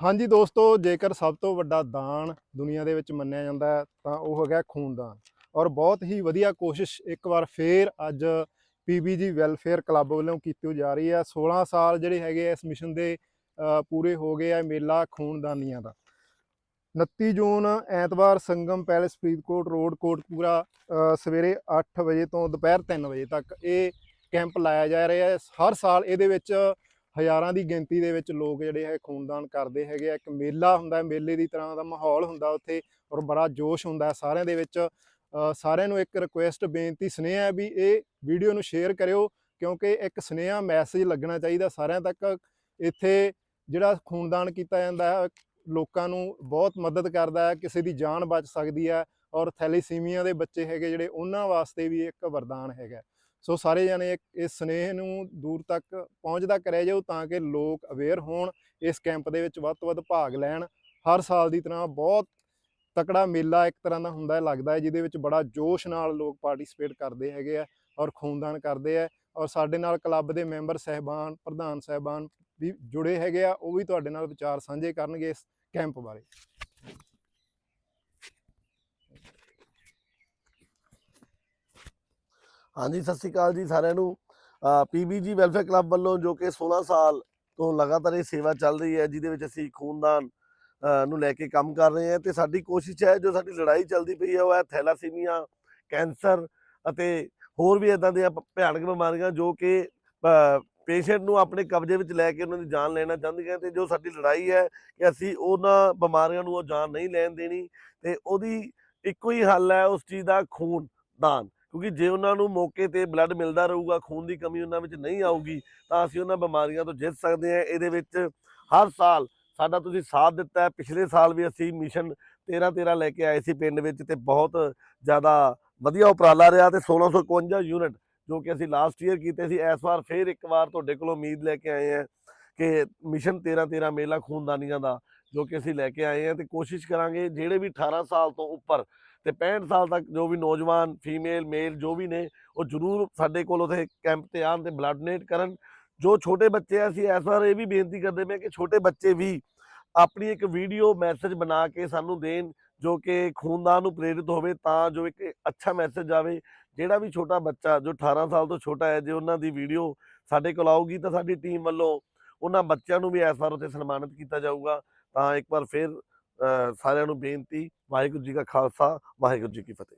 ਹਾਂਜੀ ਦੋਸਤੋ, ਜੇਕਰ ਸਭ ਤੋਂ ਵੱਡਾ ਦਾਨ ਦੁਨੀਆ ਦੇ ਵਿੱਚ ਮੰਨਿਆ ਜਾਂਦਾ ਹੈ, ਤਾਂ ਉਹ ਹੈਗਾ ਖੂਨਦਾਨ। ਔਰ ਬਹੁਤ ਹੀ ਵਧੀਆ ਕੋਸ਼ਿਸ਼ ਇੱਕ ਵਾਰ ਫੇਰ ਅੱਜ ਪੀਬੀਜੀ ਵੈਲਫੇਅਰ ਕਲੱਬ ਵੱਲੋਂ ਕੀਤੀ ਜਾ ਰਹੀ ਹੈ। 16 ਸਾਲ ਜਿਹੜੇ ਹੈਗੇ ਆ ਇਸ ਮਿਸ਼ਨ ਦੇ ਪੂਰੇ ਹੋ ਗਏ ਆ ਮੇਲਾ ਖੂਨਦਾਨੀਆਂ ਦਾ। 29 ਜੂਨ, ਐਤਵਾਰ ਸੰਗਮ ਪੈਲੇਸ ਫਰੀਦਕੋਟ ਰੋਡ ਕੋਟਪੂਰਾ ਸਵੇਰੇ 8 ਵਜੇ ਤੋਂ ਦੁਪਹਿਰ 3 ਵਜੇ ਤੱਕ ਇਹ ਕੈਂਪ ਲਾਇਆ ਜਾ ਰਿਹਾ ਹੈ। ਹਰ ਸਾਲ ਇਹਦੇ ਵਿੱਚ ਹਜ਼ਾਰਾਂ ਦੀ ਗਿਣਤੀ ਦੇ ਵਿੱਚ ਲੋਕ ਜਿਹੜੇ ਹੈ ਖੂਨਦਾਨ ਕਰਦੇ ਹੈਗੇ ਆ। ਇੱਕ ਮੇਲਾ ਹੁੰਦਾ ਮੇਲੇ ਦੀ ਤਰ੍ਹਾਂ ਦਾ ਮਾਹੌਲ ਹੁੰਦਾ ਉੱਥੇ ਔਰ ਬੜਾ ਜੋਸ਼ ਹੁੰਦਾ ਸਾਰਿਆਂ ਦੇ ਵਿੱਚ। ਸਾਰਿਆਂ ਨੂੰ ਇੱਕ ਰਿਕੁਐਸਟ ਬੇਨਤੀ, ਸੁਨੇਹਾ ਹੈ ਵੀ ਇਹ ਵੀਡੀਓ ਨੂੰ ਸ਼ੇਅਰ ਕਰਿਓ ਕਿਉਂਕਿ ਇੱਕ ਸੁਨੇਹਾ ਮੈਸੇਜ ਲੱਗਣਾ ਚਾਹੀਦਾ ਸਾਰਿਆਂ ਤੱਕ। ਇੱਥੇ ਜਿਹੜਾ ਖੂਨਦਾਨ ਕੀਤਾ ਜਾਂਦਾ ਹੈ, ਲੋਕਾਂ ਨੂੰ ਬਹੁਤ ਮਦਦ ਕਰਦਾ ਹੈ, ਕਿਸੇ ਦੀ ਜਾਨ ਬਚ ਸਕਦੀ ਹੈ ਔਰ ਥੈਲੀਸੀਮੀਆ ਦੇ ਬੱਚੇ ਹੈਗੇ ਜਿਹੜੇ ਉਹਨਾਂ ਵਾਸਤੇ ਵੀ ਇੱਕ ਵਰਦਾਨ ਹੈਗਾ। ਸੋ ਸਾਰੇ ਜਣੇ ਇਸ ਸਨੇਹ ਨੂੰ ਦੂਰ ਤੱਕ ਪਹੁੰਚਦਾ ਕਰਿਆ ਜਾਓ ਤਾਂ ਕਿ ਲੋਕ ਅਵੇਅਰ ਹੋਣ, ਇਸ ਕੈਂਪ ਦੇ ਵਿੱਚ ਵੱਧ ਤੋਂ ਵੱਧ ਭਾਗ ਲੈਣ। ਹਰ ਸਾਲ ਦੀ ਤਰ੍ਹਾਂ ਬਹੁਤ ਤਕੜਾ ਮੇਲਾ ਇੱਕ ਤਰ੍ਹਾਂ ਦਾ ਹੁੰਦਾ ਹੈ, ਲੱਗਦਾ ਹੈ, ਜਿਹਦੇ ਵਿੱਚ ਬੜਾ ਜੋਸ਼ ਨਾਲ ਲੋਕ ਪਾਰਟਿਸਿਪੇਟ ਕਰਦੇ ਹੈਗੇ ਆ ਔਰ ਖੂਨਦਾਨ ਕਰਦੇ ਆ ਔਰ ਸਾਡੇ ਨਾਲ ਕਲੱਬ ਦੇ ਮੈਂਬਰ ਸਹਿਬਾਨ, ਪ੍ਰਧਾਨ ਸਹਿਬਾਨ ਵੀ ਜੁੜੇ ਹੈਗੇ ਆ, ਉਹ ਵੀ ਤੁਹਾਡੇ ਨਾਲ ਵਿਚਾਰ ਸਾਂਝੇ ਕਰਨਗੇ ਇਸ ਕੈਂਪ ਬਾਰੇ। ਹਾਂਜੀ, ਸਤਿ ਸ਼੍ਰੀ ਅਕਾਲ ਜੀ ਸਾਰਿਆਂ ਨੂੰ। ਪੀਬੀਜੀ ਵੈਲਫੇਅਰ ਕਲੱਬ ਵੱਲੋਂ ਜੋ ਕਿ 16 ਸਾਲ ਤੋਂ ਲਗਾਤਾਰ ਇਹ ਸੇਵਾ ਚੱਲ ਰਹੀ ਹੈ, ਜਿਹਦੇ ਵਿੱਚ ਅਸੀਂ ਖੂਨਦਾਨ ਨੂੰ ਲੈ ਕੇ ਕੰਮ ਕਰ ਰਹੇ ਹਾਂ ਤੇ ਸਾਡੀ ਕੋਸ਼ਿਸ਼ ਹੈ, ਜੋ ਸਾਡੀ ਲੜਾਈ ਚੱਲਦੀ ਪਈ ਹੈ, ਉਹ ਹੈ ਥੈਲਾਸੀਮੀਆ, ਕੈਂਸਰ ਅਤੇ ਹੋਰ ਵੀ ਇਦਾਂ ਦੀਆਂ ਭਿਆਨਕ ਬਿਮਾਰੀਆਂ ਜੋ ਕਿ ਪੇਸ਼ੈਂਟ ਨੂੰ ਆਪਣੇ ਕਬਜ਼ੇ ਵਿੱਚ ਲੈ ਕੇ ਉਹਨਾਂ ਦੀ ਜਾਨ ਲੈਣਾ ਚਾਹੁੰਦੀਆਂ ਤੇ ਜੋ ਸਾਡੀ ਲੜਾਈ ਹੈ ਕਿ ਅਸੀਂ ਉਹਨਾਂ ਬਿਮਾਰੀਆਂ ਨੂੰ ਉਹ ਜਾਨ ਨਹੀਂ ਲੈਣ ਦੇਣੀ ਤੇ ਉਹਦੀ ਇੱਕੋ ਹੀ ਹੱਲ ਹੈ ਉਸ ਚੀਜ਼ ਦਾ ਖੂਨ ਦਾਨ ਕਿਉਂਕਿ ਜੇ ਉਹਨਾਂ ਨੂੰ ਮੌਕੇ ਤੇ ਬਲੱਡ ਮਿਲਦਾ ਰਹੂਗਾ, ਖੂਨ ਦੀ ਕਮੀ ਉਹਨਾਂ ਵਿੱਚ ਨਹੀਂ ਆਊਗੀ, ਤਾਂ ਅਸੀਂ ਉਹਨਾਂ ਬਿਮਾਰੀਆਂ ਤੋਂ ਜਿੱਤ ਸਕਦੇ ਹਾਂ। ਇਹਦੇ ਵਿੱਚ ਹਰ ਸਾਲ ਸਾਡਾ ਤੁਸੀਂ ਸਾਥ ਦਿੱਤਾ ਹੈ। ਪਿਛਲੇ ਸਾਲ ਵੀ ਅਸੀਂ ਮਿਸ਼ਨ 13 13 ਲੈ ਕੇ ਆਏ ਸੀ ਪਿੰਡ ਵਿੱਚ ਤੇ ਬਹੁਤ ਜ਼ਿਆਦਾ ਵਧੀਆ ਉਪਰਾਲਾ ਰਿਹਾ ਤੇ 1651 ਯੂਨਿਟ ਜੋ ਕਿ ਅਸੀਂ ਲਾਸਟ ਈਅਰ ਕੀਤੇ ਸੀ, ਇਸ ਵਾਰ ਫੇਰ ਇੱਕ ਵਾਰ ਤੁਹਾਡੇ ਕੋਲੋਂ ਉਮੀਦ ਲੈ ਕੇ ਆਏ ਹਾਂ ਕਿ ਮਿਸ਼ਨ 13 13 ਮੇਲਾ ਖੂਨਦਾਨੀਆਂ ਦਾ ਜੋ ਕਿ ਅਸੀਂ ਲੈ ਕੇ ਆਏ ਹਾਂ ਤੇ ਕੋਸ਼ਿਸ਼ ਕਰਾਂਗੇ ਜਿਹੜੇ ਵੀ 18 ਸਾਲ ਤੋਂ ਉੱਪਰ ਤੇ 65 ਸਾਲ ਤੱਕ ਜੋ ਵੀ ਨੌਜਵਾਨ ਫੀਮੇਲ ਮੇਲ ਜੋ ਵੀ ਨੇ, ਉਹ ਜਰੂਰ ਸਾਡੇ ਕੋਲ ਉਥੇ ਕੈਂਪ ਤੇ ਆਉਣ ਤੇ ਬਲੱਡ ਡੋਨੇਟ ਕਰਨ। ਜੋ ਛੋਟੇ ਬੱਚੇ ਆ, ਅਸੀਂ ਇਸ ਵਾਰ ਇਹ ਵੀ ਬੇਨਤੀ ਕਰਦੇ ਪਏ ਕਿ ਛੋਟੇ ਬੱਚੇ ਵੀ ਆਪਣੀ ਇੱਕ ਵੀਡੀਓ ਮੈਸੇਜ ਬਣਾ ਕੇ ਸਾਨੂੰ ਦੇਣ, ਜੋ ਕਿ ਖੂਨਦਾਨ ਨੂੰ ਪ੍ਰੇਰਿਤ ਹੋਵੇ, ਤਾਂ ਜੋ ਇੱਕ ਅੱਛਾ ਮੈਸੇਜ ਆਵੇ। ਜਿਹੜਾ ਵੀ ਛੋਟਾ ਬੱਚਾ, ਜੋ 18 ਸਾਲ ਤੋਂ ਛੋਟਾ ਹੈ, ਜੇ ਉਹਨਾਂ ਦੀ ਵੀਡੀਓ ਸਾਡੇ ਕੋਲ ਆਊਗੀ, ਤਾਂ ਸਾਡੀ ਟੀਮ ਵੱਲੋਂ ਉਹਨਾਂ ਬੱਚਿਆਂ ਨੂੰ ਵੀ ਇਸ ਵਾਰ ਉੱਥੇ ਸਨਮਾਨਿਤ ਕੀਤਾ ਜਾਊਗਾ। ਤਾਂ ਇੱਕ ਵਾਰ ਫਿਰ ਸਾਰਿਆਂ ਨੂੰ ਬੇਨਤੀ ਵਾਹਿਗੁਰੂ ਜੀ ਕਾ ਖਾਲਸਾ ਵਾਹਿਗੁਰੂ ਜੀ ਕੀ ਫਤਿਹ।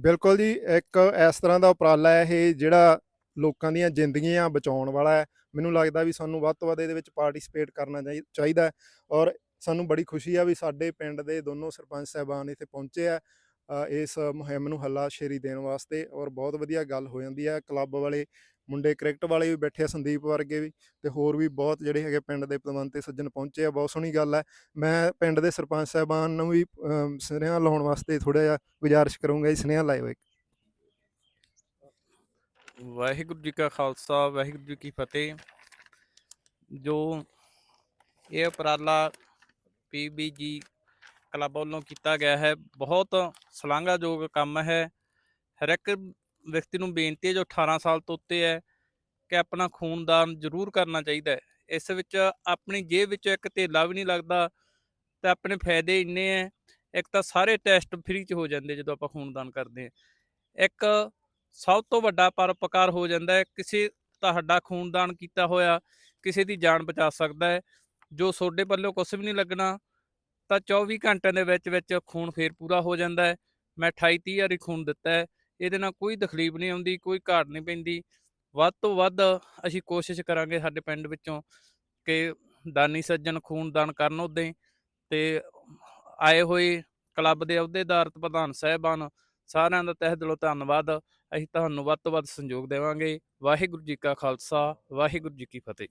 ਬਿਲਕੁਲ ਜੀ ਇੱਕ ਇਸ ਤਰ੍ਹਾਂ ਦਾ ਉਪਰਾਲਾ ਹੈ ਇਹ ਜਿਹੜਾ ਲੋਕਾਂ ਦੀਆਂ ਜ਼ਿੰਦਗੀਆਂ ਬਚਾਉਣ ਵਾਲਾ ਹੈ। ਮੈਨੂੰ ਲੱਗਦਾ ਵੀ ਸਾਨੂੰ ਵੱਧ ਤੋਂ ਵੱਧ ਇਹਦੇ ਵਿੱਚ ਪਾਰਟਿਸਿਪੇਟ ਕਰਨਾ ਚਾਹੀ- ਚਾਹੀਦਾ ਹੈ ਔਰ ਸਾਨੂੰ ਬੜੀ ਖੁਸ਼ੀ ਆ ਵੀ ਸਾਡੇ ਪਿੰਡ ਦੇ ਦੋਨੋਂ ਸਰਪੰਚ ਸਾਹਿਬਾਨ ਇੱਥੇ ਪਹੁੰਚੇ ਆ। ਅ, ਇਸ ਮੁਹਿੰਮ ਨੂੰ ਹੱਲਾ ਸ਼ੇਰੀ ਦੇਣ ਵਾਸਤੇ ਔਰ ਬਹੁਤ ਵਧੀਆ ਗੱਲ ਹੋ ਜਾਂਦੀ ਹੈ ਕਲੱਬ ਵਾਲੇ ਮੁੰਡੇ ਕ੍ਰਿਕਟ ਵਾਲੇ ਵੀ ਬੈਠੇ ਆ ਸੰਦੀਪ ਵਰਗੇ ਵੀ ਤੇ ਹੋਰ ਵੀ ਬਹੁਤ ਜਿਹੜੇ ਹੈਗੇ ਪਿੰਡ ਦੇ ਪਤਵੰਤੇ ਸੱਜਣ ਪਹੁੰਚੇ ਆ, ਬਹੁਤ ਸੋਹਣੀ ਗੱਲ ਹੈ ਮੈਂ ਪਿੰਡ ਦੇ ਸਰਪੰਚ ਸਾਹਿਬਾਨ ਨੂੰ ਵੀ ਸੁਨੇਹਾ ਲਾਉਣ ਵਾਸਤੇ ਥੋੜਾ ਜਿਹਾ ਗੁਜ਼ਾਰਿਸ਼ ਕਰੂੰਗਾ ਜੀ, ਸੁਨੇਹਾ ਲਾਇਓ ਇੱਕ। ਵਾਹਿਗੁਰੂ ਜੀ ਕਾ ਖਾਲਸਾ, ਵਾਹਿਗੁਰੂ ਜੀ ਕੀ ਫਤਿਹ। ਜੋ ਇਹ ਉਪਰਾਲਾ ਪੀਬੀਜੀ ਕਲੱਬ ਵੱਲੋਂ ਕੀਤਾ ਗਿਆ ਹੈ, ਬਹੁਤ ਸ਼ਲਾਘਾਯੋਗ ਕੰਮ ਹੈ। ਹਰ ਇੱਕ ਵਿਅਕਤੀ ਨੂੰ ਬੇਨਤੀ ਹੈ ਜੋ 18 ਸਾਲ ਤੋਂ ਉੱਤੇ ਹੈ ਕਿ ਆਪਣਾ ਖੂਨਦਾਨ ਜ਼ਰੂਰ ਕਰਨਾ ਚਾਹੀਦਾ ਹੈ। ਇਸ ਵਿੱਚ ਆਪਣੀ ਜੇਬ ਵਿੱਚੋਂ ਇੱਕ ਧੇਲਾ ਵੀ ਨਹੀਂ ਲੱਗਦਾ ਤੇ ਆਪਣੇ ਫਾਇਦੇ ਇੰਨੇ ਹੈ, ਇੱਕ ਤਾਂ ਸਾਰੇ ਟੈਸਟ ਫ੍ਰੀ ਚ ਹੋ ਜਾਂਦੇ ਜਦੋਂ ਆਪਾਂ ਖੂਨਦਾਨ ਕਰਦੇ ਹਾਂ। ਇੱਕ ਸਭ ਤੋਂ ਵੱਡਾ ਪਰਪਕਾਰ ਹੋ ਜਾਂਦਾ ਹੈ, ਕਿਸੇ ਤੁਹਾਡਾ ਖੂਨਦਾਨ ਕੀਤਾ ਹੋਇਆ ਕਿਸੇ ਦੀ ਜਾਨ ਬਚਾ ਸਕਦਾ ਹੈ, ਜੋ ਤੁਹਾਡੇ ਪੱਲੇ ਕੁਝ ਵੀ ਨਹੀਂ ਲੱਗਣਾ, ਤਾਂ 24 ਘੰਟਿਆਂ ਦੇ ਵਿੱਚ ਵਿੱਚ ਖੂਨ ਫੇਰ ਪੂਰਾ ਹੋ ਜਾਂਦਾ ਹੈ। ਮੈਂ 28 30 ਵਾਰੀ ਖੂਨ ਦਿੱਤਾ ਹੈ ਇਹਦੇ ਨਾਲ ਕੋਈ ਤਕਲੀਫ ਨਹੀਂ ਆਉਂਦੀ, ਕੋਈ ਘਾਟ ਨਹੀਂ ਪੈਂਦੀ। ਵੱਧ ਤੋਂ ਵੱਧ ਅਸੀਂ ਕੋਸ਼ਿਸ਼ ਕਰਾਂਗੇ ਸਾਡੇ ਪਿੰਡ ਵਿੱਚੋਂ ਕਿ ਦਾਨੀ ਸੱਜਣ, ਖੂਨਦਾਨ ਕਰਨ ਉਹਦੇ ਤੇ ਆਏ ਹੋਏ ਕਲੱਬ ਦੇ ਅਹੁਦੇਦਾਰ, ਪ੍ਰਧਾਨ ਸਾਹਿਬਾਨ ਸਾਰਿਆਂ ਦਾ ਤਹਿ ਦਿਲੋਂ ਧੰਨਵਾਦ। ਅਸੀਂ ਤੁਹਾਨੂੰ ਵੱਧ ਤੋਂ ਵੱਧ ਸੰਯੋਗ ਦੇਵਾਂਗੇ। ਵਾਹਿਗੁਰੂ ਜੀ ਕਾ ਖਾਲਸਾ, ਵਾਹਿਗੁਰੂ ਜੀ ਕੀ ਫਤਿਹ।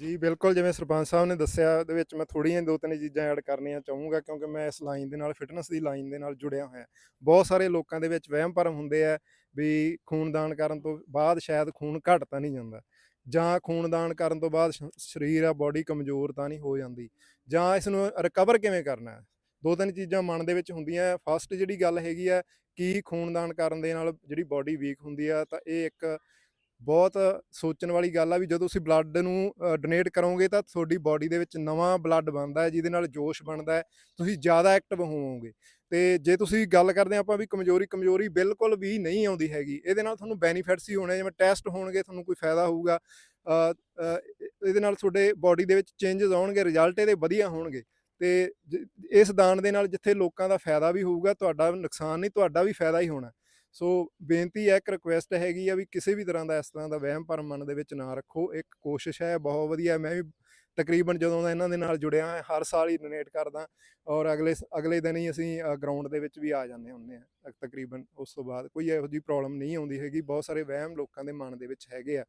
ਜੀ, ਬਿਲਕੁਲ, ਜਿਵੇਂ ਸਰਪੰਚ ਸਾਹਿਬ ਨੇ ਦੱਸਿਆ, ਉਹਦੇ ਵਿੱਚ ਮੈਂ ਥੋੜੀਆਂ ਦੋ ਤਿੰਨ ਚੀਜ਼ਾਂ ਐਡ ਕਰਨੀਆਂ ਚਾਹੂੰਗਾ, ਕਿਉਂਕਿ ਮੈਂ ਇਸ ਲਾਈਨ ਦੇ ਨਾਲ, ਫਿਟਨੈਸ ਦੀ ਲਾਈਨ ਦੇ ਨਾਲ ਜੁੜਿਆ ਹੋਇਆ। ਬਹੁਤ ਸਾਰੇ ਲੋਕਾਂ ਦੇ ਵਿੱਚ ਵਹਿਮ ਭਰਮ ਹੁੰਦੇ ਆ ਵੀ ਖੂਨਦਾਨ ਕਰਨ ਤੋਂ ਬਾਅਦ ਸ਼ਾਇਦ ਖੂਨ ਘਟ ਤਾਂ ਨਹੀਂ ਜਾਂਦਾ, ਜਾਂ ਖੂਨਦਾਨ ਕਰਨ ਤੋਂ ਬਾਅਦ ਸ਼- ਸਰੀਰ ਆ ਬਾਡੀ ਕਮਜ਼ੋਰ ਤਾਂ ਨਹੀਂ ਹੋ ਜਾਂਦੀ, ਜਾਂ ਇਸ ਨੂੰ ਰਿਕਵਰ ਕਿਵੇਂ ਕਰਨਾ? ਹੈ ਦੋ ਤਿੰਨ ਚੀਜ਼ਾਂ ਮਨ ਦੇ ਵਿੱਚ ਹੁੰਦੀਆਂ ਫਸਟ ਜਿਹੜੀ ਗੱਲ ਹੈਗੀ ਆ, ਕਿ ਖੂਨਦਾਨ ਕਰਨ ਦੇ ਨਾਲ ਜਿਹੜੀ ਬਾਡੀ ਵੀਕ ਹੁੰਦੀ ਆ, ਤਾਂ ਇਹ ਇੱਕ ਬਹੁਤ ਸੋਚਣ ਵਾਲੀ ਗੱਲ ਆ ਵੀ ਜਦੋਂ ਤੁਸੀਂ ਬਲੱਡ ਨੂੰ ਡੋਨੇਟ ਕਰੋਗੇ ਤਾਂ ਤੁਹਾਡੀ ਬਾਡੀ ਦੇ ਵਿੱਚ ਨਵਾਂ ਬਲੱਡ ਬਣਦਾ ਹੈ, ਜਿਹਦੇ ਨਾਲ ਜੋਸ਼ ਬਣਦਾ ਹੈ, ਤੁਸੀਂ ਜ਼ਿਆਦਾ ਐਕਟਿਵ ਹੋਵੋਗੇ। ਤੇ ਜੇ ਤੁਸੀਂ ਗੱਲ ਕਰਦੇ ਆਪਾਂ ਵੀ ਕਮਜ਼ੋਰੀ ਕਮਜ਼ੋਰੀ ਬਿਲਕੁਲ ਵੀ ਨਹੀਂ ਆਉਂਦੀ ਹੈਗੀ, ਇਹਦੇ ਨਾਲ ਤੁਹਾਨੂੰ ਬੈਨੀਫਿਟਸ ਹੀ ਹੋਣੇ ਜਿਵੇਂ ਟੈਸਟ ਹੋਣਗੇ, ਤੁਹਾਨੂੰ ਕੋਈ ਫਾਇਦਾ ਹੋਊਗਾ ਇਹਦੇ ਨਾਲ ਤੁਹਾਡੇ ਬਾਡੀ ਦੇ ਵਿੱਚ ਚੇਂਜਸ ਆਉਣਗੇ ਰਿਜ਼ਲਟ ਇਹਦੇ ਵਧੀਆ ਹੋਣਗੇ। ਤੇ ਜ- ਇਸ ਦਾਨ ਦੇ ਨਾਲ ਜਿੱਥੇ ਲੋਕਾਂ ਦਾ ਫਾਇਦਾ ਵੀ ਹੋਊਗਾ, ਤੁਹਾਡਾ ਨੁਕਸਾਨ ਨਹੀਂ, ਤੁਹਾਡਾ ਵੀ ਫਾਇਦਾ ਹੀ ਹੋਣਾ। ਸੋ ਬੇਨਤੀ ਹੈ, ਇੱਕ ਰਿਕੁਐਸਟ ਹੈਗੀ ਆ ਵੀ ਕਿਸੇ ਵੀ ਤਰ੍ਹਾਂ ਦਾ ਇਸ ਤਰ੍ਹਾਂ ਦਾ ਵਹਿਮ ਭਰਮ ਮਨ ਦੇ ਵਿੱਚ ਨਾ ਰੱਖੋ। ਇੱਕ ਕੋਸ਼ਿਸ਼ ਹੈ, ਬਹੁਤ ਵਧੀਆ, ਮੈਂ ਵੀ ਤਕਰੀਬਨ ਜਦੋਂ ਦਾ ਇਹਨਾਂ ਦੇ ਨਾਲ ਜੁੜਿਆ ਹਾਂ, ਹਰ ਸਾਲ ਹੀ ਡੋਨੇਟ ਕਰਦਾ ਔਰ ਅਗਲੇ ਅਗਲੇ ਦਿਨ ਹੀ ਅਸੀਂ ਗਰਾਊਂਡ ਦੇ ਵਿੱਚ ਵੀ ਆ ਜਾਂਦੇ ਹੁੰਦੇ ਆ ਤਕਰੀਬਨ ਉਸ ਤੋਂ ਬਾਅਦ। ਕੋਈ ਇਹੋ ਜਿਹੀ ਪ੍ਰੋਬਲਮ ਨਹੀਂ ਆਉਂਦੀ ਹੈਗੀ, ਬਹੁਤ ਸਾਰੇ ਵਹਿਮ ਲੋਕਾਂ ਦੇ ਮਨ ਦੇ ਵਿੱਚ ਹੈਗੇ ਆ।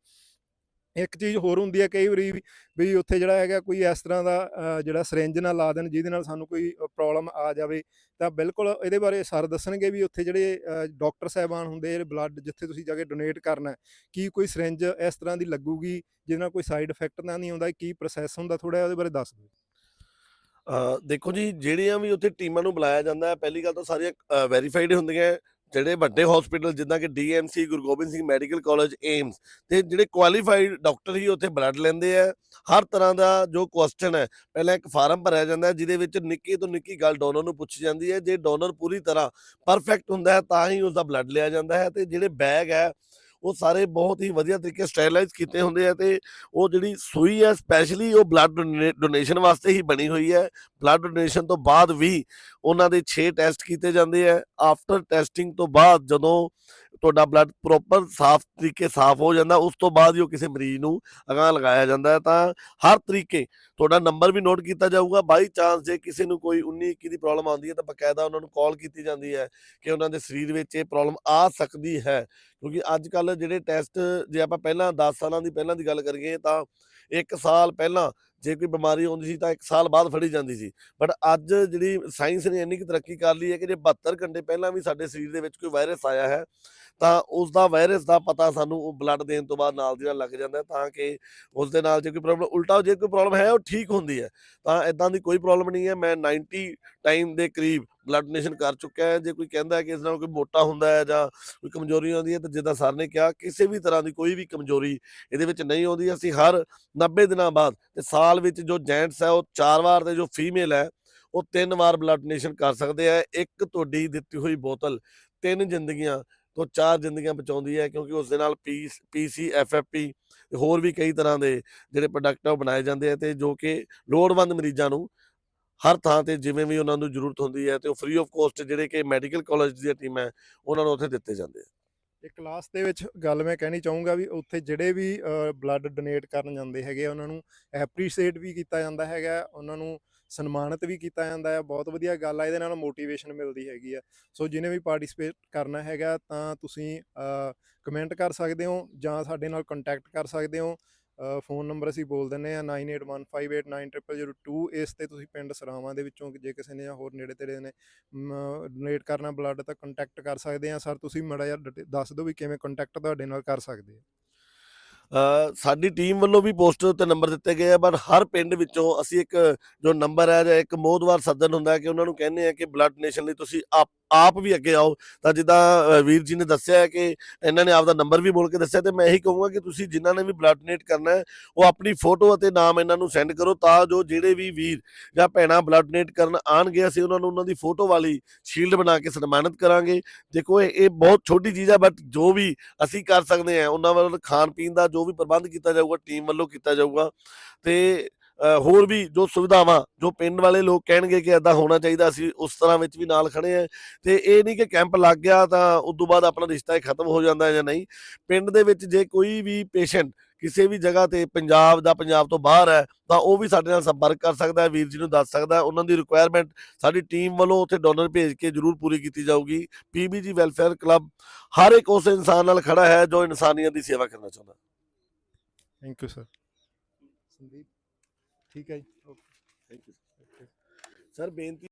ਇੱਕ ਚੀਜ਼ ਹੋਰ ਹੁੰਦੀ ਹੈ ਕਈ ਵਾਰੀ ਵੀ- ਉੱਥੇ ਜਿਹੜਾ ਹੈਗਾ ਕੋਈ ਇਸ ਤਰ੍ਹਾਂ ਦਾ ਜਿਹੜਾ ਸਿਰਿੰਜ ਨਾਲ ਲਾ ਦੇਣ ਜਿਹਦੇ ਨਾਲ ਸਾਨੂੰ ਕੋਈ ਪ੍ਰੋਬਲਮ ਆ ਜਾਵੇ ਤਾਂ ਬਿਲਕੁਲ ਇਹਦੇ ਬਾਰੇ ਸਰ ਦੱਸਣਗੇ ਵੀ ਉੱਥੇ ਜਿਹੜੇ ਅ, ਡਾਕਟਰ ਸਾਹਿਬਾਨ ਹੁੰਦੇ ਜਿਹੜੇ ਬਲੱਡ ਜਿੱਥੇ ਤੁਸੀਂ ਜਾ ਕੇ ਡੋਨੇਟ ਕਰਨਾ ਕੀ ਕੋਈ ਸਿਰਿੰਜ ਇਸ ਤਰ੍ਹਾਂ ਦੀ ਲੱਗੂਗੀ ਜਿਹਦੇ ਨਾਲ ਕੋਈ ਸਾਈਡ ਇਫੈਕਟ ਤਾਂ ਨਹੀਂ ਆਉਂਦਾ ਕੀ ਪ੍ਰੋਸੈਸ ਹੁੰਦਾ ਥੋੜਾ ਉਹਦੇ ਬਾਰੇ ਦੱਸ ਦਿਓ। ਦੇਖੋ ਜੀ ਜਿਹੜੀਆਂ ਵੀ ਉੱਥੇ ਟੀਮਾਂ ਨੂੰ ਬੁਲਾਇਆ ਜਾਂਦਾ ਹੈ ਪਹਿਲੀ ਗੱਲ ਤਾਂ ਸਾਰੀਆਂ ਵੈਰੀਫਾਈਡ ਹੁੰਦੀਆਂ ਜਿਹੜੇ ਵੱਡੇ ਹਸਪੀਟਲ ਜਿੱਦਾਂ ਕਿ DMC Guru Gobind Singh medical college AIIMS ਤੇ ਜਿਹੜੇ ਕੁਆਲੀਫਾਈਡ ਡਾਕਟਰ ਹੀ ਉੱਥੇ ਬਲੱਡ ਲੈਂਦੇ ਆ। ਹਰ ਤਰ੍ਹਾਂ ਦਾ ਜੋ ਕੁਐਸਚਨ ਹੈ, ਪਹਿਲਾਂ ਇੱਕ ਫਾਰਮ ਭਰਿਆ ਜਾਂਦਾ ਜਿਹਦੇ ਵਿੱਚ ਨਿੱਕੀ ਤੋਂ ਨਿੱਕੀ ਗੱਲ ਡੋਨਰ ਨੂੰ ਪੁੱਛੀ ਜਾਂਦੀ ਹੈ। ਜੇ ਡੋਨਰ ਪੂਰੀ ਤਰ੍ਹਾਂ ਪਰਫੈਕਟ ਹੁੰਦਾ ਹੈ, ਤਾਂ ਹੀ ਉਸ ਦਾ ਬਲੱਡ ਲਿਆ ਜਾਂਦਾ ਹੈ ਤੇ ਜਿਹੜੇ ਬੈਗ ਹੈ ਉਹ ਸਾਰੇ ਬਹੁਤ ਹੀ ਵਧੀਆ ਤਰੀਕੇ ਸਟੈਰਲਾਈਜ਼ ਕੀਤੇ ਹੁੰਦੇ ਆ ਤੇ ਉਹ ਜਿਹੜੀ ਸੂਈ ਹੈ ਸਪੈਸ਼ਲੀ ਉਹ ਬਲੱਡ ਡੋਨੇਸ਼ਨ ਵਾਸਤੇ ਹੀ ਬਣੀ ਹੋਈ ਹੈ। ਬਲੱਡ ਡੋਨੇਸ਼ਨ ਤੋਂ ਬਾਅਦ ਵੀ ਉਹਨਾਂ ਦੇ 6 ਟੈਸਟ ਕੀਤੇ ਜਾਂਦੇ ਆ। ਆਫਟਰ ਟੈਸਟਿੰਗ ਤੋਂ ਬਾਅਦ ਜਦੋਂ ਤੁਹਾਡਾ ਬਲੱਡ ਪ੍ਰੋਪਰ ਸਾਫ਼ ਤਰੀਕੇ ਸਾਫ਼ ਹੋ ਜਾਂਦਾ, ਉਸ ਤੋਂ ਬਾਅਦ ਹੀ ਉਹ ਕਿਸੇ ਮਰੀਜ਼ ਨੂੰ ਅਗਾਂਹ ਲਗਾਇਆ ਜਾਂਦਾ ਹੈ, ਤਾਂ ਹਰ ਤਰੀਕੇ ਤੁਹਾਡਾ ਨੰਬਰ ਵੀ ਨੋਟ ਕੀਤਾ ਜਾਊਗਾ ਬਾਈ ਚਾਂਸ ਜੇ ਕਿਸੇ ਨੂੰ ਕੋਈ 19 21 ਦੀ ਪ੍ਰੋਬਲਮ ਆਉਂਦੀ ਹੈ ਤਾਂ ਬਕਾਇਦਾ ਉਹਨਾਂ ਨੂੰ ਕਾਲ ਕੀਤੀ ਜਾਂਦੀ ਹੈ ਕਿ ਉਹਨਾਂ ਦੇ ਸਰੀਰ ਵਿੱਚ ਇਹ ਪ੍ਰੋਬਲਮ ਆ ਸਕਦੀ ਹੈ, ਕਿਉਂਕਿ ਅੱਜ ਕੱਲ ਜਿਹੜੇ ਟੈਸਟ ਜੇ ਆਪਾਂ ਪਹਿਲਾਂ 10 ਸਾਲਾਂ ਦੀ ਪਹਿਲਾਂ ਦੀ ਗੱਲ ਕਰੀਏ ਤਾਂ 1 ਸਾਲ ਪਹਿਲਾਂ ਜੇ ਕੋਈ ਬਿਮਾਰੀ ਆਉਂਦੀ ਸੀ ਤਾਂ 1 ਸਾਲ ਬਾਅਦ ਫੜੀ ਜਾਂਦੀ ਸੀ। ਬਟ ਅੱਜ ਜਿਹੜੀ ਸਾਇੰਸ ਨੇ ਇੰਨੀ ਕੁ ਤਰੱਕੀ ਕਰ ਲਈ ਹੈ ਕਿ ਜੇ 72 ਘੰਟੇ ਪਹਿਲਾਂ ਵੀ ਸਾਡੇ ਸਰੀਰ ਦੇ ਵਿੱਚ ਕੋਈ ਵਾਇਰਸ ਆਇਆ ਹੈ, ਤਾਂ ਉਸ ਦਾ ਵਾਇਰਸ ਦਾ ਪਤਾ ਸਾਨੂੰ ਉਹ ਬਲੱਡ ਦੇਣ ਤੋਂ ਬਾਅਦ ਨਾਲ ਦੀ ਨਾਲ ਲੱਗ ਜਾਂਦਾ ਤਾਂ ਕਿ ਉਸ ਦੇ ਨਾਲ ਜੇ ਕੋਈ ਪ੍ਰੋਬਲਮ ਉਲਟਾ ਜੇ ਕੋਈ ਪ੍ਰੋਬਲਮ ਹੈ ਉਹ ਠੀਕ ਹੁੰਦੀ ਹੈ। ਤਾਂ ਇਦਾਂ ਦੀ ਕੋਈ ਪ੍ਰੋਬਲਮ ਨਹੀਂ ਹੈ। ਮੈਂ 90 ਟਾਈਮ ਦੇ ਕਰੀਬ ਬਲੱਡ ਡੋਨੇਸ਼ਨ ਕਰ ਚੁੱਕਿਆ ਹੈ। ਜੇ ਕੋਈ ਕਹਿੰਦਾ ਹੈ ਕਿ ਇਸ ਨਾਲ ਕੋਈ ਮੋਟਾ ਹੁੰਦਾ ਹੈ ਜਾਂ ਕੋਈ ਕਮਜ਼ੋਰੀ ਆਉਂਦੀ ਹੈ, ਤਾਂ ਜਿੱਦਾਂ ਸਰ ਨੇ ਕਿਹਾ, ਕਿਸੇ ਵੀ ਤਰ੍ਹਾਂ ਦੀ ਕੋਈ ਵੀ ਕਮਜ਼ੋਰੀ ਇਹਦੇ ਵਿੱਚ ਨਹੀਂ ਆਉਂਦੀ। ਅਸੀਂ ਹਰ 90 ਦਿਨਾਂ ਬਾਅਦ ਤੇ ਸਾਲ ਵਿੱਚ ਜੋ ਜੈਂਟਸ ਹੈ, ਉਹ ਚਾਰ ਵਾਰ ਤੇ ਜੋ ਫੀਮੇਲ ਹੈ, ਉਹ ਤਿੰਨ ਵਾਰ ਬਲੱਡ ਡੋਨੇਸ਼ਨ ਕਰ ਸਕਦੇ ਆ ਇੱਕ ਤੁਹਾਡੀ ਦਿੱਤੀ ਹੋਈ ਬੋਤਲ ਤਿੰਨ ਜ਼ਿੰਦਗੀਆਂ ਤੋਂ ਚਾਰ ਜ਼ਿੰਦਗੀਆਂ ਬਚਾਉਂਦੀ ਹੈ, ਕਿਉਂਕਿ ਉਸ ਦੇ ਨਾਲ ਪੀ ਪੀਸੀ ਐਫਐਫਪੀ ਹੋਰ ਵੀ ਕਈ ਤਰ੍ਹਾਂ ਦੇ ਜਿਹੜੇ ਪ੍ਰੋਡਕਟ ਆ ਉਹ ਬਣਾਏ ਜਾਂਦੇ ਆ ਤੇ ਜੋ ਕਿ ਲੋੜਵੰਦ ਮਰੀਜ਼ਾਂ ਨੂੰ ਹਰ ਥਾਂ ਤੇ ਜਿਵੇਂ ਵੀ ਉਹਨਾਂ ਨੂੰ ਜ਼ਰੂਰਤ ਹੁੰਦੀ ਹੈ ਤੇ ਉਹ ਫ੍ਰੀ ਆਫ ਕੋਸਟ ਜਿਹੜੇ ਕਿ ਮੈਡੀਕਲ ਕਾਲਜ ਦੀਆਂ ਟੀਮਾਂ ਹੈ ਉਹਨਾਂ ਨੂੰ ਉੱਥੇ ਦਿੱਤੇ ਜਾਂਦੇ ਆ। ਇਹ ਕਲਾਸ ਦੇ ਵਿੱਚ ਗੱਲ ਮੈਂ ਕਹਿਣੀ ਚਾਹੂੰਗਾ ਵੀ ਉੱਥੇ ਜਿਹੜੇ ਵੀ ਬਲੱਡ ਡੋਨੇਟ ਕਰਨ ਜਾਂਦੇ ਹੈਗੇ ਆ, ਉਹਨਾਂ ਨੂੰ ਐਪਰੀਸ਼ੀਏਟ ਵੀ ਕੀਤਾ ਜਾਂਦਾ ਹੈਗਾ ਉਹਨਾਂ ਨੂੰ ਸਨਮਾਨਿਤ ਵੀ ਕੀਤਾ ਜਾਂਦਾ ਹੈ ਬਹੁਤ ਵਧੀਆ ਗੱਲ ਆ ਇਹਦੇ ਨਾਲ ਮੋਟੀਵੇਸ਼ਨ ਮਿਲਦੀ ਹੈਗੀ ਆ। ਸੋ ਜਿਹਨੇ ਵੀ ਪਾਰਟਿਸਿਪੇਟ ਕਰਨਾ ਹੈਗਾ ਤਾਂ ਤੁਸੀਂ ਕਮੈਂਟ ਕਰ ਸਕਦੇ ਹੋ ਜਾਂ ਸਾਡੇ ਨਾਲ ਕੰਟੈਕਟ ਕਰ ਸਕਦੇ ਹੋ। ਫੋਨ ਨੰਬਰ ਅਸੀਂ ਬੋਲ ਦਿੰਨੇ ਆ 9815889002 ਇਸ ਤੇ ਤੁਸੀਂ ਪਿੰਡ ਸਰਾਵਾਂ ਦੇ ਵਿੱਚੋਂ ਜੇ ਕਿਸੇ ਨੇ ਜਾਂ ਹੋਰ ਨੇੜੇ ਤੇੜੇ ਨੇ ਡੋਨੇਟ ਕਰਨਾ ਬਲੱਡ ਤਾਂ ਕੰਟੈਕਟ ਕਰ ਸਕਦੇ ਆ ਸਰ, ਤੁਸੀਂ ਮੜਾ ਜਿਹਾ ਡਿਟੇ- ਦੱਸ ਦਿਓ ਵੀ ਕਿਵੇਂ ਕੰਟੈਕਟ ਤੁਹਾਡੇ ਨਾਲ ਕਰ ਸਕਦੇ ਆ ਸਾਡੀ ਟੀਮ ਵੱਲੋਂ ਵੀ ਪੋਸਟਰ ਉੱਤੇ ਨੰਬਰ ਦਿੱਤੇ ਗਏ ਆ ਪਰ ਹਰ ਪਿੰਡ ਵਿੱਚੋਂ ਅਸੀਂ ਇੱਕ ਜੋ ਨੰਬਰ ਹੈ ਜਾਂ ਇੱਕ ਮੋਦਵਾਰ ਸੱਜਣ ਹੁੰਦਾ ਹੈ ਕਿ ਉਹਨਾਂ ਨੂੰ ਕਹਿੰਦੇ ਆ ਕਿ ਬਲੱਡ ਡੋਨੇਸ਼ਨ ਲਈ ਤੁਸੀਂ ਆਪ ਆਪ ਵੀ ਅੱਗੇ ਆਓ। ਤਾਂ ਜਿੱਦਾਂ ਵੀਰ ਜੀ ਨੇ ਦੱਸਿਆ ਹੈ ਕਿ ਇਹਨਾਂ ਨੇ ਆਪਦਾ ਨੰਬਰ ਵੀ ਬੋਲ ਕੇ ਦੱਸਿਆ ਤੇ ਮੈਂ ਇਹੀ ਕਹੂੰਗਾ ਕਿ ਤੁਸੀਂ ਜਿਨ੍ਹਾਂ ਨੇ ਵੀ ਬਲੱਡ ਡੋਨੇਟ ਕਰਨਾ ਹੈ, ਉਹ ਆਪਣੀ ਫੋਟੋ ਅਤੇ ਨਾਮ ਇਹਨਾਂ ਨੂੰ ਸੈਂਡ ਕਰੋ ਤਾਂ ਜੋ ਜਿਹੜੇ ਵੀ ਵੀਰ ਜਾਂ ਭੈਣਾਂ ਬਲੱਡ ਡੋਨੇਟ ਕਰਨ ਆਣਗੇ ਅਸੀਂ ਉਹਨਾਂ ਨੂੰ ਉਹਨਾਂ ਦੀ ਫੋਟੋ ਵਾਲੀ ਸ਼ੀਲਡ ਬਣਾ ਕੇ ਸਨਮਾਨਿਤ ਕਰਾਂਗੇ। ਦੇਖੋ, ਇਹ ਬਹੁਤ ਛੋਟੀ ਚੀਜ਼ ਹੈ ਬਟ ਜੋ ਵੀ ਅਸੀਂ ਕਰ ਸਕਦੇ ਹਾਂ ਉਹਨਾਂ ਵੱਲ ਖਾਣ ਪੀਣ ਦਾ ਜੋ ਵੀ ਪ੍ਰਬੰਧ ਕੀਤਾ ਜਾਊਗਾ ਟੀਮ ਵੱਲੋਂ ਕੀਤਾ ਜਾਊਗਾ। ਤੇ ਹੋਰ ਵੀ ਜੋ ਸੁਵਿਧਾਵਾਂ, ਜੋ ਪਿੰਡ ਵਾਲੇ ਲੋਕ ਕਹਿਣਗੇ ਕਿ ਐਦਾਂ ਹੋਣਾ ਚਾਹੀਦਾ, ਅਸੀਂ ਉਸ ਤਰ੍ਹਾਂ ਵਿੱਚ ਵੀ ਨਾਲ ਖੜੇ ਆ ਤੇ ਇਹ ਨਹੀਂ ਕਿ ਕੈਂਪ ਲੱਗ ਗਿਆ ਤਾਂ ਉਸ ਤੋਂ ਬਾਅਦ ਆਪਣਾ ਰਿਸ਼ਤਾ ਹੀ ਖਤਮ ਹੋ ਜਾਂਦਾ ਹੈ ਜਾਂ ਨਹੀਂ। ਪਿੰਡ ਦੇ ਵਿੱਚ ਜੇ ਕੋਈ ਵੀ ਪੇਸ਼ੈਂਟ ਕਿਸੇ ਵੀ ਜਗ੍ਹਾ ਤੇ ਪੰਜਾਬ ਦਾ ਪੰਜਾਬ ਤੋਂ ਬਾਹਰ ਹੈ, ਤਾਂ ਉਹ ਵੀ ਸਾਡੇ ਨਾਲ ਸੰਪਰਕ ਕਰ ਸਕਦਾ ਹੈ, ਵੀਰ ਜੀ ਨੂੰ ਦੱਸ ਸਕਦਾ ਹੈ। ਉਹਨਾਂ ਦੀ ਰਿਕੁਆਇਰਮੈਂਟ ਸਾਡੀ ਟੀਮ ਵੱਲੋਂ ਉੱਥੇ ਡੋਨਰ ਭੇਜ ਕੇ ਜ਼ਰੂਰ ਪੂਰੀ ਕੀਤੀ ਜਾਊਗੀ। ਪੀਬੀਜੀ ਵੈਲਫੇਅਰ ਕਲੱਬ ਹਰ ਇੱਕ ਉਸ ਇਨਸਾਨ ਨਾਲ ਖੜਾ ਹੈ ਜੋ ਇਨਸਾਨੀਅਤ ਦੀ ਸੇਵਾ ਕਰਨਾ ਚਾਹੁੰਦਾ। ਥੈਂਕ ਯੂ ਸਰ ਸੰਦੀਪ ਠੀਕ ਹੈ ਜੀ। ਓਕੇ ਥੈਂਕ ਯੂ ਸਰ ਬੇਨਤੀ